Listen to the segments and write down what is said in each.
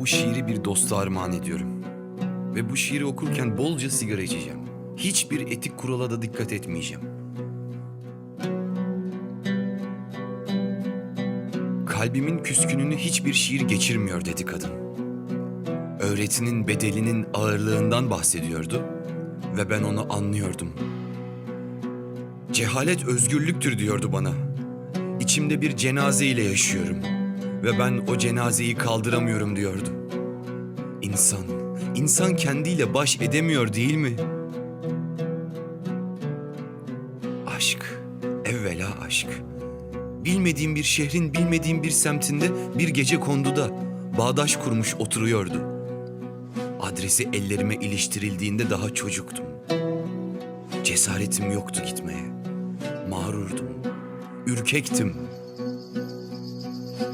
Bu şiiri bir dosta armağan ediyorum. Ve bu şiiri okurken bolca sigara içeceğim. Hiçbir etik kurala da dikkat etmeyeceğim. Kalbimin küskününü hiçbir şiir geçirmiyor dedi kadın. Öğretinin bedelinin ağırlığından bahsediyordu ve ben onu anlıyordum. Cehalet özgürlüktür diyordu bana. İçimde bir cenaze ile yaşıyorum ve ben o cenazeyi kaldıramıyorum diyordu. İnsan, insan kendiyle baş edemiyor değil mi? Aşk, evvela aşk. Bilmediğim bir şehrin bilmediğim bir semtinde bir gece konduda bağdaş kurmuş oturuyordu. Adresi ellerime iliştirildiğinde daha çocuktum. Cesaretim yoktu gitmeye. Mağrurdum. Ürkektim.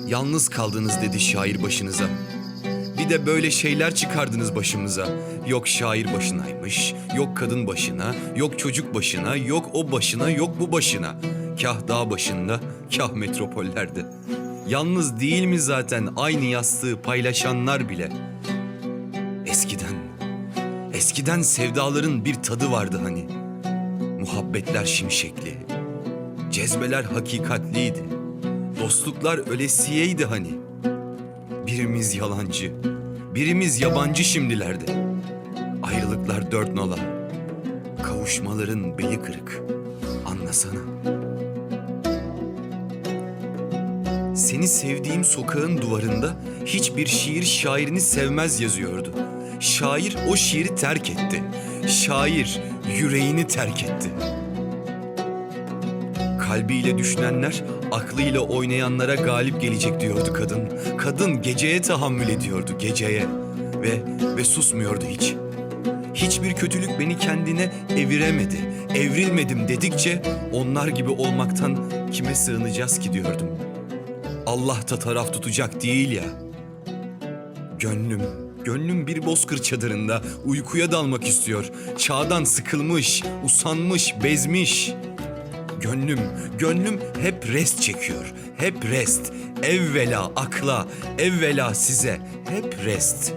Yalnız kaldınız dedi şair başınıza. Bir de böyle şeyler çıkardınız başımıza. Yok şair başınaymış, yok kadın başına, yok çocuk başına, yok o başına, yok bu başına. Kah dağ başında, kah metropollerde. Yalnız değil mi zaten aynı yastığı paylaşanlar bile? Eskiden, eskiden sevdaların bir tadı vardı hani. Muhabbetler şimşekli, cezbeler hakikatliydi. Dostluklar ölesiyeydi hani. Birimiz yalancı, birimiz yabancı şimdilerde. Ayrılıklar dört nala, kavuşmaların beli kırık. Anlasana. Seni sevdiğim sokağın duvarında hiçbir şiir şairini sevmez yazıyordu. Şair o şiiri terk etti. Şair yüreğini terk etti. Kalbiyle düşünenler aklıyla oynayanlara galip gelecek diyordu kadın. Kadın geceye tahammül ediyordu geceye ve ve susmuyordu hiç. Hiçbir kötülük beni kendine eviremedi. Evrilmedim dedikçe onlar gibi olmaktan kime sığınacağız ki diyordum. Allah da taraf tutacak değil ya. Gönlüm, gönlüm bir bozkır çadırında uykuya dalmak istiyor. Çağdan sıkılmış, usanmış, bezmiş. Gönlüm, gönlüm hep rest çekiyor. Hep rest. Evvela akla, evvela size. Hep rest.